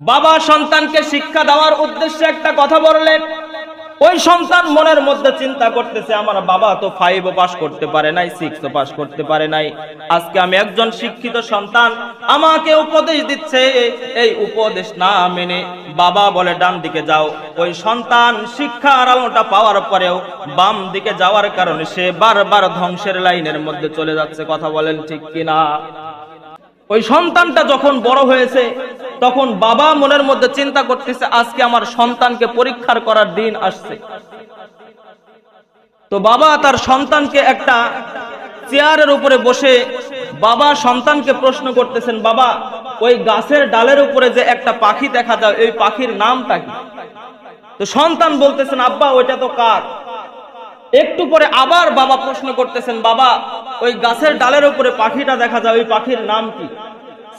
বাবা সন্তানকে শিক্ষা দেওয়ার উদ্দেশ্যে একটা কথা বললেন ওই সন্তান মনের মধ্যে চিন্তা করতেছে, আমার বাবা তো ফাইভ পাস করতে পারে নাই সিক্স পাস করতে পারে নাই। আজকে আমি একজন শিক্ষিত সন্তান, আমাকে উপদেশ দিচ্ছে, এই উপদেশ না মেনে বাবা বলে ডান দিকে যাও। ওই সন্তান শিক্ষার আলোটা পাওয়ার পরেও বাম দিকে যাওয়ার কারণে সে বারবার ধ্বংসের লাইনের মধ্যে চলে যাচ্ছে, কথা বলেন ঠিক কিনা? ওই সন্তানটা যখন বড় হয়েছে, তখন বাবা মনের মধ্যে চিন্তা করতেছে, আজকে আমার সন্তানকে পরীক্ষার করার দিন আসছে। তো বাবা তার সন্তানকে একটা চেয়ারের উপরে বসে বাবা সন্তানকে প্রশ্ন করতেছেন, বাবা, ওই গাছের ডালের উপরে যে একটা পাখি দেখা যায়, ওই পাখির নামটা কি? তো সন্তান বলতেছেন, আব্বা, ওইটা তো কার? একটু পরে আবার বাবা প্রশ্ন করতেছেন, বাবা, ওই গাছের ডালের উপরে পাখিটা দেখা যায়, ওই পাখির নাম কি?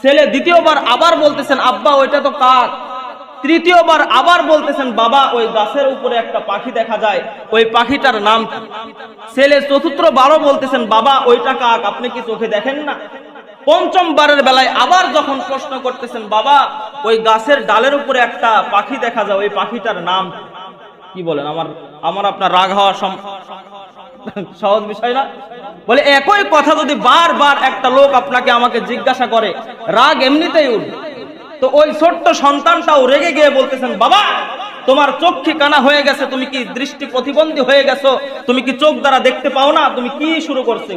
ছেলে দ্বিতীয়বার আবার বলতেছেন, আব্বা, ওইটা তো কাক। তৃতীয়বার আবার বলতেছেন, বাবা, ওই গাছের উপরে একটা পাখি দেখা যায়, ওই পাখিটার নাম কি? ছেলে চতুর্থ বারো বলতেছেন, বাবা, ওইটা কাক, আপনি কি চোখে দেখেন না? পঞ্চম বারের বেলায় আবার যখন প্রশ্ন করতেছেন, বাবা, ওই গাছের ডালের উপরে একটা পাখি দেখা যায়, ওই পাখিটার নাম? কি বলেন, আমার আমার আপনার রাগ হওয়া সহজ বিষয় না? বলে একই কথা যদি বারবার একটা লোক আপনাকে আমাকে জিজ্ঞাসা করে, রাগ এমনিতেই উঠবে। তো ওই ছোট্ট সন্তানটাও রেগে গিয়ে বলতেছেন, বাবা, তোমার চোখে কানা হয়ে গেছে, তুমি কি দৃষ্টি প্রতিবন্ধী হয়ে গেছো? তুমি কি চোখ দ্বারা দেখতে পাও না? তুমি কি শুরু করছ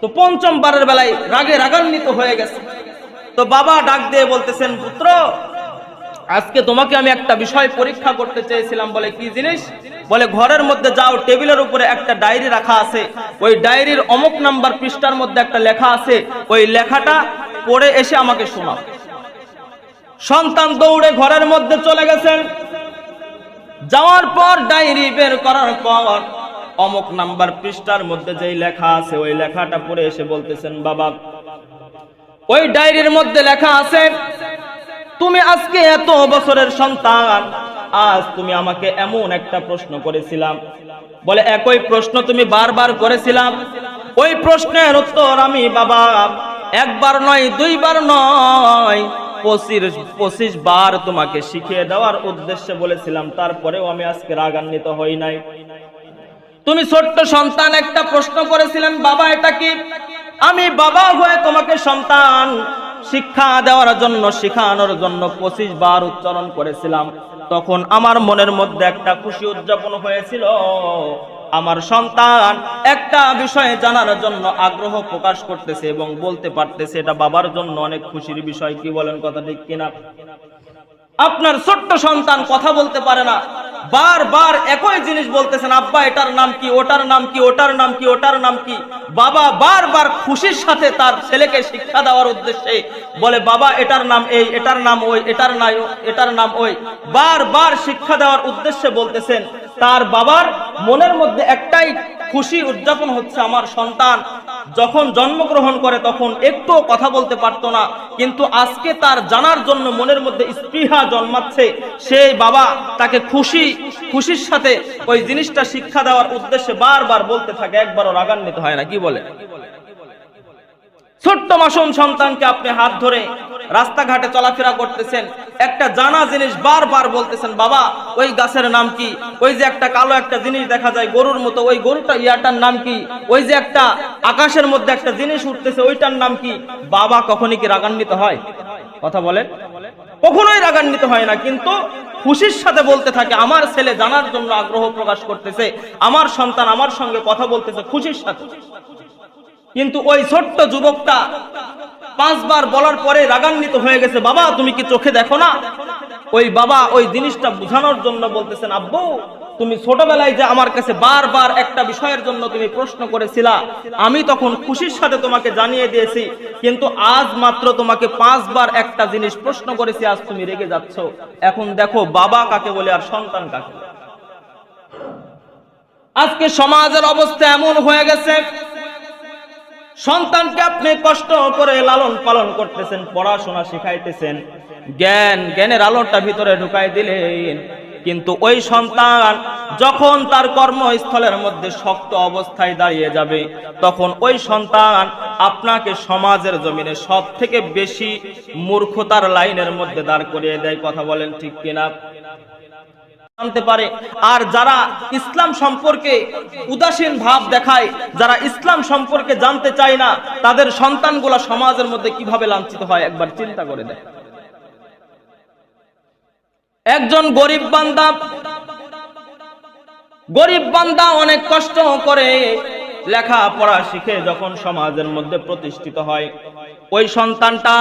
তো পঞ্চম বারের বেলায় রাগে রাগান্বিত হয়ে গেছে। তো বাবা ডাক দিয়ে বলতেছেন, পুত্র আজকে তোমাকে আমি একটা বিষয় পরীক্ষা করতে চেয়েছিলাম, বলে কি জিনিস? বলে ঘরের মধ্যে যাও, টেবিলের উপরে একটা ডায়েরি রাখা আছে। ওই ডায়েরির অমুক নাম্বার পৃষ্ঠার মধ্যে একটা লেখা আছে। ওই লেখাটা পড়ে এসে আমাকে শোনাও। সন্তান দৌড়ে ঘরের মধ্যে চলে গেছেন। যাওয়ার পর ডায়েরি বের করার পর অমুক নাম্বার পৃষ্ঠার মধ্যে যেই লেখা আছে, ওই লেখাটা পড়ে এসে বলতেছেন, বাবা, ওই ডায়েরির মধ্যে লেখা আছে তুমি আজকে এত বছরের সন্তান, আজ তুমি আমাকে এমন একটা প্রশ্ন করেছিলাম। বলে, একই প্রশ্ন তুমি বারবার করেছিলাম। ওই প্রশ্নের উত্তর আমি, বাবা, একবার নয়, দুইবার নয়, পঁচিশ পঁচিশ বার তোমাকে শিখিয়ে দেওয়ার উদ্দেশ্যে বলেছিলাম। তারপরেও আমি আজকে রাগান্বিত হই নাই। তুমি ছোট্ট সন্তান, একটা প্রশ্ন করেছিলেন, বাবা, এটা কি? আমি বাবা হয়ে তোমাকে সন্তান শিক্ষা দেওয়ার জন্য, শিখানোর জন্য পঁচিশ বার উচ্চারণ করেছিলাম। তখন আমার মনের মধ্যে একটা খুশি উদযাপন হয়েছিল। আমার সন্তান একটা বিষয়ে জানার জন্য আগ্রহ প্রকাশ করতেছে এবং বলতে পারতেছে, এটা বাবার জন্য অনেক খুশির বিষয়। কি বলেন কথা ঠিক কিনা? আপনার ছোট্ট সন্তান কথা বলতে পারে না। বারবার একই জিনিস বলতেছেন, আব্বা, এটার নাম কি? ওটার নাম কি? ওটার নাম কি? ওটার নাম কি? বাবা বারবার খুশির সাথে তার ছেলেকে শিক্ষা দেওয়ার উদ্দেশ্যে বলে, বাবা, এটার নাম এই, এটার নাম ওই, এটার নাই এটার নাম ওই। বারবার শিক্ষা দেওয়ার উদ্দেশ্যে বলতেছেন, তার বাবার মনের মধ্যে একটাই খুশি উদযাপন হচ্ছে আমার সন্তান। যখন জন্মগ্রহণ করে তখন একটুও কথা বলতে পারত না, কিন্তু আজকে তার জানার জন্য মনের মধ্যে স্পৃহা জন্মাচ্ছে। সেই বাবা তাকে খুশি, খুশির সাথে ওই জিনিসটা শিক্ষা দেওয়ার উদ্দেশ্যে বারবার বলতে থাকে, একবারও রাগান্বিত হয় না, কি বলে? ছোট্ট মাসুম সন্তানকে আপনি হাত ধরে রাস্তাঘাটে চলাফেরা করতেছেন, একটা জানা জিনিস বারবার বলতেছেন, বাবা, ওই গাছের নাম কি? ওই যে একটা কালো একটা জিনিস দেখা যায় গরুর মতো, ওই গরুটা ইয়াটার নাম কি? ওই যে একটা আকাশের মধ্যে একটা জিনিস উঠতেছে, ওইটার নাম কি? বাবা কখনই কি রাগান্বিত হয়? কথা বলেন। কখনোই রাগান্বিত হয় না, কিন্তু খুশির সাথে বলতে থাকে, আমার ছেলে জানার জন্য আগ্রহ প্রকাশ করতেছে, আমার সন্তান আমার সঙ্গে কথা বলতেছে খুশির সাথে। কিন্তু ওই ছোট্ট যুবকটা পাঁচবার বলার পরে রাগান্বিত হয়ে গেছে, বাবা, তুমি কি চোখে দেখো না? ওই বাবা ওই জিনিসটা বুঝানোর জন্য বলতেছেন, আব্বু, তুমি ছোটবেলায় যে আমার কাছে বারবার একটা বিষয়ের জন্য তুমি প্রশ্ন করেছিলা, আমি তখন খুশির সাথে তোমাকে জানিয়ে দিয়েছি, কিন্তু আজ মাত্র তোমাকে পাঁচবার একটা জিনিস প্রশ্ন করেছি, আজ তুমি রেগে যাচ্ছ। এখন দেখো, বাবা কাকে বলে আর সন্তান কাকে আজকে সমাজের অবস্থা এমন হয়ে গেছে সন্তানকে আপনি কষ্ট করে লালন পালন করতেছেন, পড়াশোনা শিখাইতেছেন, জ্ঞান, জ্ঞানের আলোটা ভিতরে ঢুকাই দিলেন। কিন্তু ওই সন্তান যখন তার কর্মস্থলের মধ্যে শক্ত অবস্থায় দাঁড়িয়ে যাবে, তখন ওই সন্তান আপনাকে সমাজের জমিনে সব থেকে বেশি মূর্খতার লাইনের মধ্যে দাঁড় করিয়ে দেয়। কথা বলেন ঠিক কিনা? জানতে পারে। আর যারা ইসলাম সম্পর্কে উদাসীন ভাব দেখায়, যারা ইসলাম সম্পর্কে জানতে চায় না, তাদের সন্তানগুলা সমাজের মধ্যে কীভাবে লাঞ্ছিত হয়, একবার চিন্তা করে দেয় একজন গরিব বান্দা গরিব বান্দা অনেক কষ্ট করে লেখাপড়া শিখে যখন সমাজের মধ্যে প্রতিষ্ঠিত হয়, ওই সন্তানটা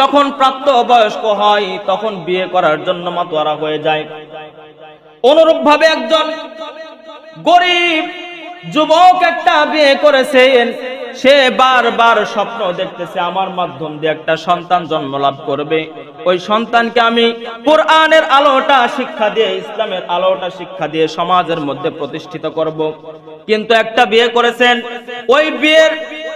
যখন প্রাপ্ত বয়স্ক হয়, তখন বিয়ে করার জন্য মাতোয়ারা হয়ে যায়। অনুরূপ ভাবে একজন গরিব যুবক একটা বিয়ে করেছেন সে বারবার স্বপ্ন দেখতেছে, আমার মাধ্যম দিয়ে একটা সন্তান জন্ম লাভ করবে। ওই সন্তানকে আমি কোরআনের আলোটা শিক্ষা দিয়ে, ইসলামের আলোটা শিক্ষা দিয়ে সমাজের মধ্যে প্রতিষ্ঠিত করব। কিন্তু একটা বিয়ে করেছেন, ওই বিয়ের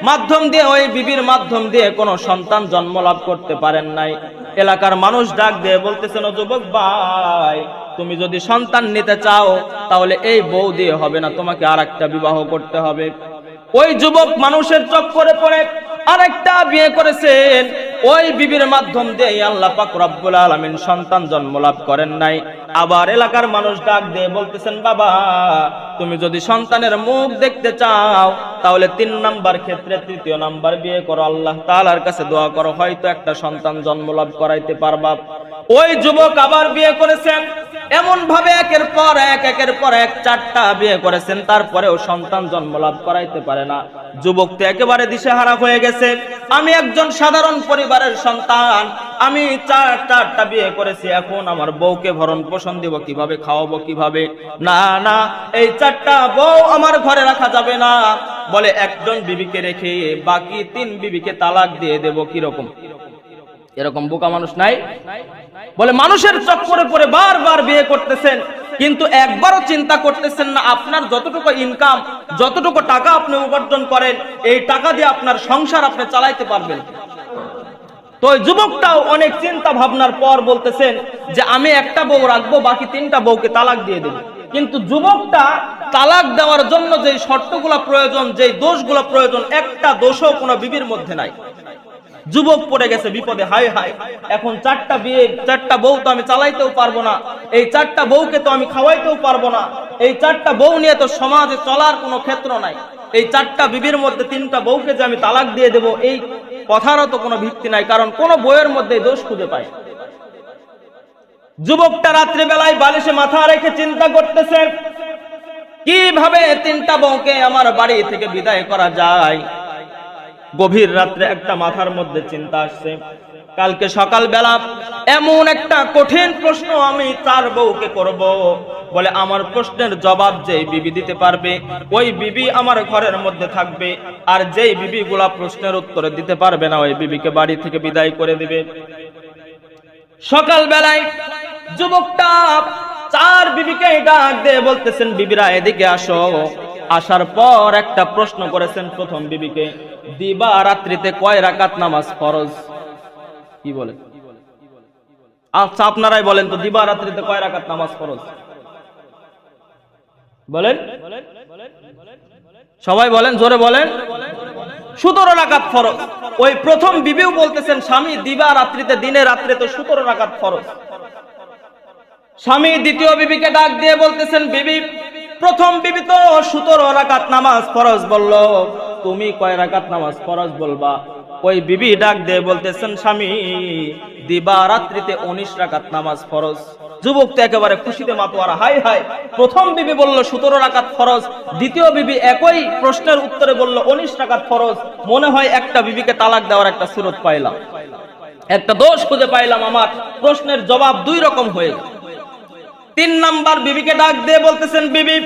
মাধ্যম দিয়ে, ওই বিবির মাধ্যম দিয়ে কোনো সন্তান জন্ম লাভ করতে পারেন নাই। এলাকার মানুষ ডাক দিয়ে বলতেছেন, যুবক ভাই, তুমি যদি সন্তান নিতে চাও, তাহলে এই বউ দিয়ে হবে না, তোমাকে আর একটা বিবাহ করতে হবে। ওই যুবক মানুষের চক্করে পড়ে আরেকটা বিয়ে করেছেন। ওই বিবির মাধ্যম দিয়ে আল্লাহ পাক রব্বুল আলামিন সন্তান জন্ম লাভ করেন নাই। আবার এলাকার মানুষ ডাক দিয়ে বলতেছেন, বাবা, তুমি যদি সন্তানের মুখ দেখতে চাও, তাহলে তিন নাম্বার ক্ষেত্রে তৃতীয় নাম্বার বিয়ে করো। আল্লাহ তাআলার কাছে দোয়া করো, হয়তো একটা সন্তান জন্ম লাভ করাইতে পারবা। ওই যুবক আবার বিয়ে করেছেন। এমন ভাবে একের পর এক, একের পর এক চারটা বিয়ে করেছেন, তারপরেও সন্তান জন্ম লাভ করাইতে পারে না। যুবক তো একেবারে দিশেহারা হয়ে গেছে। আমি একজন সাধারণ পরিবারের সন্তান। আমি চার চারটা বিয়ে করেছি, এখন আমার বউকে ভরণ পোষণ দিব, কীভাবে খাওয়াবো, কীভাবে? না না, এই চারটা বউ আমার ঘরে রাখা যাবে না। বলে একজন বিবিকে রেখে বাকি তিন বিবিকে তালাক দিয়ে দেব, কীরকম? এরকম বোকা মানুষ নাই। বলে মানুষের চক্করে পরে বারবার বিয়ে করতেছেন, কিন্তু একবারও চিন্তা করতেছেন না আপনার যতটুকু ইনকাম যতটুকু টাকা আপনি উপার্জন করেন, এই টাকা দিয়ে আপনার সংসার আপনি চালাইতে পারবেন। তো ওই যুবকটাও অনেক চিন্তা ভাবনার পর বলতেছেন যে, আমি একটা বউ রাখব, বাকি তিনটা বউকে তালাক দিয়ে দেবো। কিন্তু যুবকটা তালাক দেওয়ার জন্য যে শর্তগুলো প্রয়োজন যে দোষগুলো প্রয়োজন, একটা দোষও কোনো বিবির মধ্যে নাই। যুবক পড়ে গেছে বিপদে, হায় হায়। এখন চারটা বিয়ে, চারটা বউ তো আমি চালাইতেও পারব না। এই চারটা বউকে তো আমি খাওয়াইতেও পারব না। এই চারটা বউ নিয়ে তো সমাজে চলার কোনো ক্ষেত্র নাই। এই চারটা বিবির মধ্যে তিনটা বউকে যে আমি তালাক দিয়ে দেব, এই কথারও তো কোনো ভিত্তি নাই, কারণ কোন বইয়ের মধ্যে দোষ খুঁজে পায় যুবকটা রাত্রিবেলায় বালিশে মাথা রেখে চিন্তা করতেছে, কীভাবে তিনটা বউকে আমার বাড়ি থেকে বিদায় করা যায়? গভীর রাত্রে একটা মাথার মধ্যে চিন্তা আসছে। কালকে সকাল বেলা এমন একটা কঠিন প্রশ্ন আমি তার বউকে করব। বলে, আমার প্রশ্নের জবাব যেই বিবি দিতে পারবে, ওই বিবি আমার ঘরের মধ্যে থাকবে। আর যেই বিবি গুলা প্রশ্নের উত্তরে দিতে পারবে না, ওই বিবিকে বাড়ি থেকে বিদায় করে দিবে। সকাল বেলায় যুবকটা চার বিবিকে ডাক দিয়ে বলতেছেন, বিবিরা, এদিকে আসো। আসার পর একটা প্রশ্ন করেছেন প্রথম বিবিকে, দিবা রাত্রিতে কয় রাকাত নামাজ ফরজ? কি বলে? আচ্ছা আপনারাই বলেন তো, দিবা রাত্রিতে কয় রাকাত নামাজ ফরজ? বলেন? সবাই বলেন, জোরে বলেন। সতেরো রাকাত ফরজ। ওই প্রথম বিবিও বলতেছেন, স্বামী, দিবা রাত্রিতে, দিনে রাত্রিতে সতেরো রাকাত ফরজ। স্বামী, দ্বিতীয় বিবিকে ডাক দিয়ে বলতেছেন, বিবি প্রথম বিবি তো সতেরো রাকাত নামাজ ফরজ বলল। তুমি কয় রাকাত নামাজ ফরজ বলবা? ওই বিবি ডাক দিয়ে বলতেছেন, স্বামী, দিবা রাত্রিতে উনিশ রাকাত নামাজ ফরজ। যুবক তো একেবারে খুশিতে মাতোয়ারা হাই হাই প্রথম বিবি বলল, সতেরো রাকাত ফরজ। দ্বিতীয় বিবি একই প্রশ্নের উত্তরে বলল, উনিশ রাকাত ফরজ। মনে হয় একটা বিবিকে তালাক দেওয়ার একটা সুরত পাইলাম। একটা দোষ খুঁজে পাইলাম আমার। প্রশ্নের জবাব দুই রকম হয়ে গেল। তিন নাম্বার বিবিকে ডাক দিয়ে বলতেছেন, বিবি,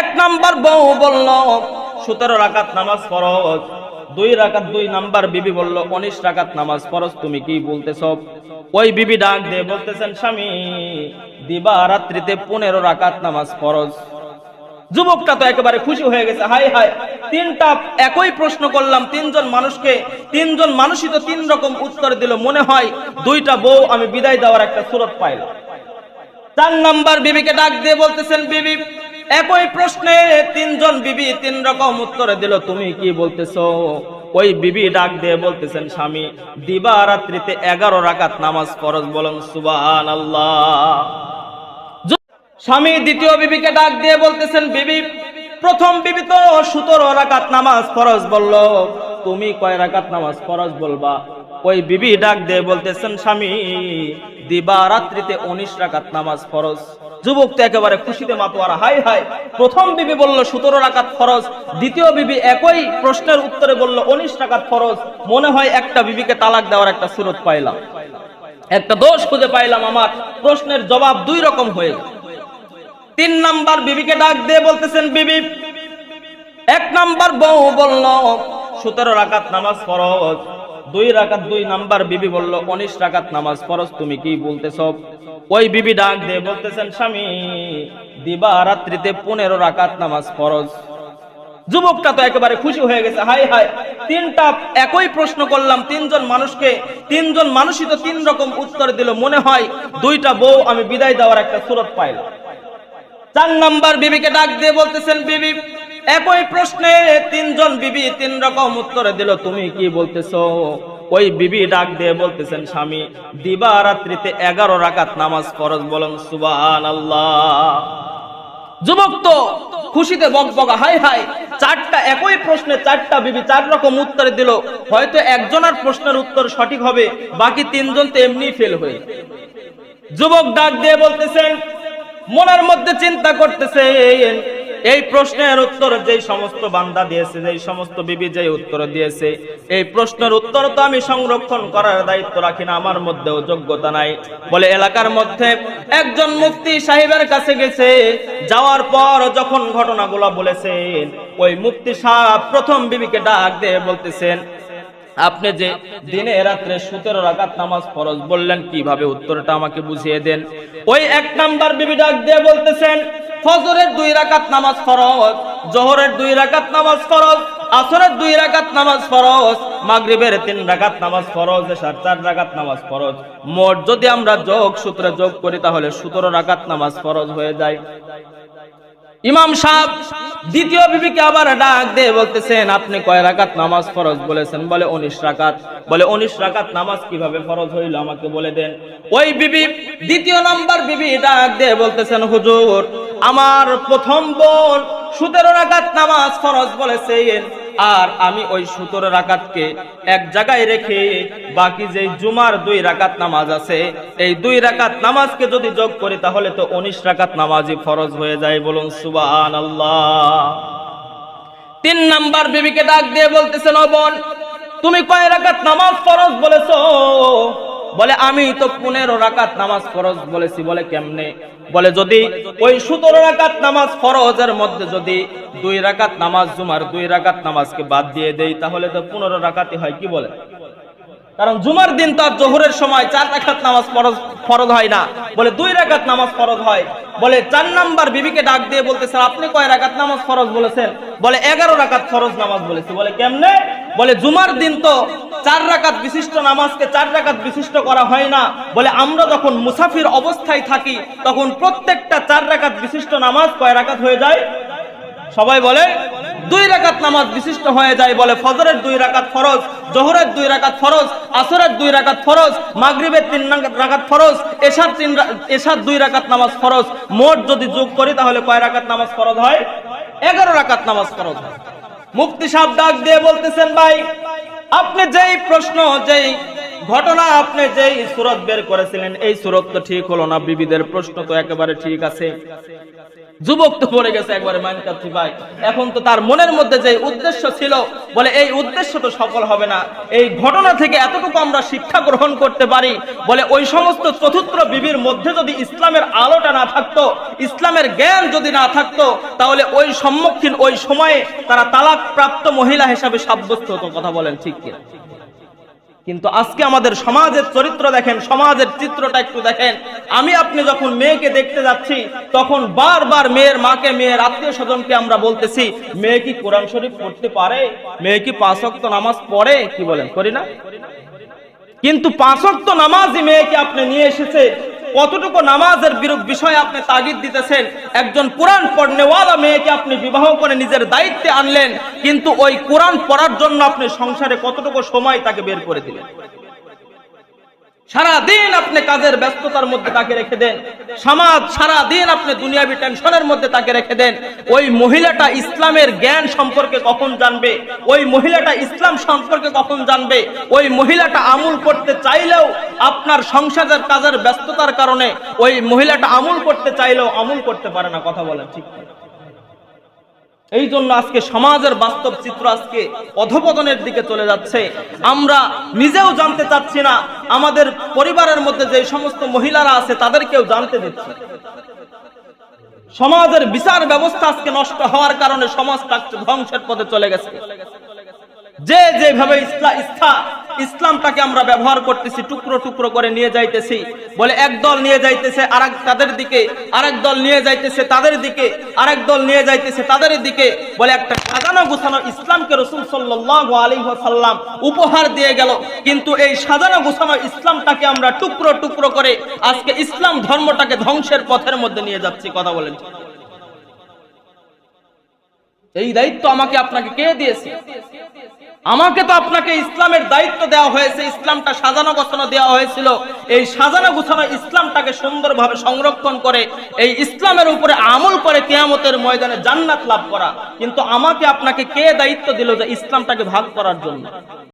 এক নাম্বার বউ বলল, সতেরো রাকাত নামাজ ফরজ। দুই রাকাত দুই নাম্বার বিবি বলল, উনিশ রাকাত নামাজ ফরজ, তুমি কি বলতেছ? ওই বিবি ডাক দিয়ে বলতেছেন, স্বামী, দিবা রাত্রিতে পনেরো রাকাত নামাজ ফরজ। যুবকটা তো একেবারে খুশি হয়ে গেছে, হাই হাই। তিনটা একই প্রশ্ন করলাম, তিনজন মানুষকে, তিনজন মানুষই তো তিন রকম উত্তর দিল। মনে হয় দুইটা বউ আমি বিদায় দেওয়ার একটা সুরত পাইলাম। চার নাম্বার বিবিকে ডাক দিয়ে বলতেছেন, বিবি, একই প্রশ্নে তিনজন বিবি তিন রকম উত্তরে দিল, তুমি কি বলতেছো? ওই বিবি ডাক দিয়ে বলতেছেন, স্বামী, দিবা রাত্রিতে এগারো রাকাত নামাজ ফরজ বলেন সুবান আল্লাহ স্বামী দ্বিতীয় বিবিকে ডাক দিয়ে বলতেছেন, বিবি, প্রথম বিবি তো সতেরো রাকাত নামাজ ফরজ বলল, তুমি কয় রাকাত নামাজ ফরজ বলবা? ওই বিবি ডাক দিয়ে বলতেছেন, স্বামী দিবা রাত্রিতে উনিশ রাকাত নামাজ ফরজ। যুবক তো একেবারে খুশিতে মাতোয়ারা, হাই হাই। প্রথম বিবি বলল, সতেরো রাকাত ফরজ। দ্বিতীয় বিবি একই প্রশ্নের উত্তরে বলল, উনিশ রাকাত ফরজ। মনে হয় একটা বিবিকে তালাক দেওয়ার একটা সুরত পাইলাম। একটা দোষ খুঁজে পাইলাম আমার। প্রশ্নের জবাব দুই রকম হয়ে তিন নাম্বার বিবিকে ডাক দিয়ে বলতেছেন, বিবি, এক নাম্বার বউ বলল, সতেরো রাকাত নামাজ ফরজ। দুই রাকাত দুই নাম্বার বিবি বলল, উনিশ রাকাত নামাজ ফরজ, তুমি কি বলতেছ? ওই বিবি ডাক দিয়ে বলতেছেন, স্বামী, দিবা রাত্রিতে পনেরো রাকাত নামাজ ফরজ। যুবকটা তো একেবারে খুশি হয়ে গেছে হাই হাই তিনটা একই প্রশ্ন করলাম, তিনজন মানুষকে, তিনজন মানুষই তো তিন রকম উত্তর দিল। মনে হয় দুইটা বউ, আমি বিদায় দেওয়ার একটা সুরত পাইলাম। চার নাম্বার বিবিকে ডাক দিয়ে বলতেছেন, বিবি একই প্রশ্নে তিনজন বিবি তিন রকম উত্তরে দিল, তুমি কি বলতেছো? ওই বিবি ডাক দিয়ে বলতেছেন, স্বামী, দিবা রাত্রিতে এগারো রাকাত নামাজ ফরজ বলেন। সুবান আল্লাহ যুবক তো খুশিতে বকবকা, হাই হাই। চারটা, একই প্রশ্নে চারটা বিবি চার রকম উত্তর দিল, হয়তো একজনের প্রশ্নের উত্তর সঠিক হবে, বাকি তিনজন তো এমনি ফেল হয়ে যুবক ডাক দিয়ে বলতেছেন, মনের মধ্যে চিন্তা করতেছেন এই প্রশ্নের উত্তর যেই সমস্ত বান্দা দিয়েছে, যেই সমস্ত বিবি যে উত্তর দিয়েছে, এই প্রশ্নের উত্তর তো আমি সংরক্ষণ করার দায়িত্ব রাখি না, আমার মধ্যেও যোগ্যতা নাই। বলে এলাকার মধ্যে একজন মুফতি সাহেবের কাছে গেছে, যাওয়ার পর যখন ঘটনাগুলো বলেছেন, ওই মুফতি সাহেব প্রথম বিবিকে ডাক দিয়ে বলতেছেন, আপনি যে দিনে রাত্রে সতেরো রাকাত নামাজ ফরজ বললেন, কীভাবে উত্তরটা আমাকে বুঝিয়ে দেন? ওই এক নাম্বার বিবি ডাক দিয়ে বলতেছেন ফজরের দুই রাকাত নামাজ ফরজ, জোহরের দুই রাকাত নামাজ ফরজ, আসরের দুই রাকাত নামাজ ফরজ, মাগরিবের তিন রাকাত নামাজ ফরজ, এশার চার রাকাত নামাজ ফরজ। মোট যদি আমরা যোগ সূত্রে যোগ করি, তাহলে সতেরো রাকাত নামাজ ফরজ হয়ে যায়। ইমাম সাহেব দ্বিতীয় বিবিকে আবার ডাক দিয়ে বলতেছেন, আপনি কয় রাকাত নামাজ ফরজ বলেছেন? বলে, উনিশ রাকাত। বলে, উনিশ রাকাত নামাজ কীভাবে ফরজ হইল আমাকে বলে দেন। ওই বিবি দ্বিতীয় নাম্বার বিবি ডাক দিয়ে বলতেছেন, হুজুর আমার প্রথম বোন সতেরো রাকাত নামাজ ফরজ বলেছেন আর আমি ওই সতেরো রাকাতকে এক জায়গায় রেখে বাকি যে জুমার দুই রাকাত নামাজ আছে, এই দুই রাকাত নামাজকে যদি যোগ করি, তাহলে তো উনিশ রাকাত নামাজই ফরজ হয়ে যায় বলুন সুবান আল্লাহ তিন নাম্বার বিবিকে ডাক দিয়ে বলতেছেন বোন, তুমি কয় রাকাত নামাজ ফরজ বলেছ? বলে, আমি তো পনেরো রাকাত নামাজ ফরজ বলেছি। বলে, কেমনে? বলে, যদি ওই সতেরো রাকাত নামাজ ফরজের মধ্যে যদি দুই রাকাত নামাজ জুমার দুই রাকাত নামাজকে বাদ দিয়ে দেই, তাহলে তো পনেরো রাকাতই হয়। কি বলে? কারণ জুমার দিন তো আর জোহরের সময় চার রাকাত নামাজ ফরজ ফরজ হয় না। বলে, দুই রাকাত নামাজ ফরজ হয়। বলে, চার নাম্বার বিবিকে ডাক দিয়ে বলতেছেন আপনি কয় রাকাত নামাজ ফরজ বলেছেন? বলে, এগারো রাকাত ফরজ নামাজ বলেছি। বলে, কেমনে? বলে, জুমার দিন তো চার রাকাত বিশিষ্ট নামাজকে চার রাকাত বিশিষ্ট করা হয় না। বলে আমরা যখন মুসাফির অবস্থায় থাকি, তখন প্রত্যেকটা চার রাকাত বিশিষ্ট নামাজ কয় রাকাত হয়ে যায়? সবাই বলে, দুই রাকাত নামাজ বিশিষ্ট হয়ে যায় বলে ফজরের দুই রাকাত ফরজ, জোহরের দুই রাকাত ফরজ, আসরের দুই রাকাত ফরজ, মাগরিবের তিন রাকাত ফরজ, এশার তিন এশার দুই রাকাত নামাজ ফরজ। মোট যদি যোগ করি তাহলে কয় রাকাত নামাজ ফরজ হয়? এগারো রাকাত নামাজ ফরজ হয়। মুফতি সাহেব ডাক দিয়ে বলতেছেন, ভাই আপনি যেই প্রশ্ন, যেই ঘটনা আপনি যেই সুরত বের করেছিলেন, এই সুরত তো ঠিক হলো না। বিবিদের প্রশ্ন তো একেবারে ঠিক আছে। যুবক তো পড়ে গেছে একবারে কাচ্ছি ভাই এখন তো তার মনের মধ্যে যে উদ্দেশ্য ছিল, বলে এই উদ্দেশ্য তো সফল হবে না। এই ঘটনা থেকে এতটুকু আমরা শিক্ষা গ্রহণ করতে পারি, বলে ওই সমস্ত চতুর্থ বিবির মধ্যে যদি ইসলামের আলোটা না থাকতো, ইসলামের জ্ঞান যদি না থাকতো, তাহলে ওই সম্মুখীন ওই সময়ে তারা তালাক প্রাপ্ত মহিলা হিসাবে সাব্যস্ত হতো, কথা বলেন ঠিক কিনা? কিন্তু আজকে আমাদের সমাজের চরিত্র দেখেন, সমাজের চিত্রটা একটু দেখেন। আমি আপনি যখন মেয়েকে দেখতে যাচ্ছি, তখন বারবার মেয়ের মাকে, মেয়ের আত্মীয় স্বজনকে আমরা বলতেছি, মেয়ে কি কোরআন শরীফ পড়তে পারে? মেয়ে কি পাঁচক্ত নামাজ পড়ে? কি বলেন, করি না? কিন্তু পাঁচক্ত নামাজই মেয়েকে আপনি নিয়ে এসেছে কতটুকু নামাজের বিরূপ বিষয়ে আপনি তাগিদ দিতেছেন? একজন কোরআন পড়নেওয়ালা মেয়েকে আপনি বিবাহ করে নিজের দায়িত্বে আনলেন, কিন্তু ওই কোরআন পড়ার জন্য আপনি সংসারে কতটুকু সময় তাকে বের করে দিলেন? সারা দিন আপনি কাজের ব্যস্ততার মধ্যে তাকে রেখে দেন। সমাজ সারা দিন আপনি দুনিয়াবি টেনশনের মধ্যে তাকে রেখে দেন। ওই মহিলাটা ইসলামের জ্ঞান সম্পর্কে কখন জানবে? ওই মহিলাটা ইসলাম সম্পর্কে কখন জানবে? ওই মহিলাটা আমল করতে চাইলেও আপনার সংসারের কাজের ব্যস্ততার কারণে ওই মহিলাটা আমল করতে চাইলেও আমল করতে পারে না। কথা বলেন ঠিক? এই জন্য আজকে সমাজের বাস্তব চিত্র আজকে অধপতনের দিকে চলে যাচ্ছে আমরা নিজেও জানতে চাচ্ছি না, আমাদের পরিবারের মধ্যে যে সমস্ত মহিলারা আছে তাদেরকেও জানতে দিচ্ছি। সমাজের বিচার ব্যবস্থা আজকে নষ্ট হওয়ার কারণে সমাজটা ধ্বংসের পথে চলে গেছে যে যেভাবে ইসলা ইচ্ছা ইসলামটাকে আমরা ব্যবহার করতেছি, টুকরো টুকরো করে নিয়ে যাইতেছি। বলে এক দল নিয়ে যাইতেছে, আরেক তাদের দিকে, আরেক দল নিয়ে যাইতেছে তাদের দিকে, আরেক দল নিয়ে যাইতেছে তাদের দিকে। বলে একটা সাজানো গুছানো ইসলামকে রসুল সাল্লাল্লাহু আলাইহি ওয়াসাল্লাম উপহার দিয়ে গেল। কিন্তু এই সাজানো গুছানো ইসলামটাকে আমরা টুকরো টুকরো করে আজকে ইসলাম ধর্মটাকে ধ্বংসের পথের মধ্যে নিয়ে যাচ্ছি, কথা বলেন এই দায়িত্ব আমাকে আপনাকে কে দিয়েছে? আমাকে তো আপনাকে ইসলামের দায়িত্ব দেওয়া হয়েছে, ইসলামটা সাজানো গোছানো দেওয়া হয়েছিল। এই সাজানো গোছানো ইসলামটাকে সুন্দরভাবে সংরক্ষণ করে, এই ইসলামের উপরে আমল করে কেয়ামতের ময়দানে জান্নাত লাভ করা। কিন্তু আমাকে আপনাকে কে দায়িত্ব দিল যে ইসলামটাকে ভাগ করার জন্য?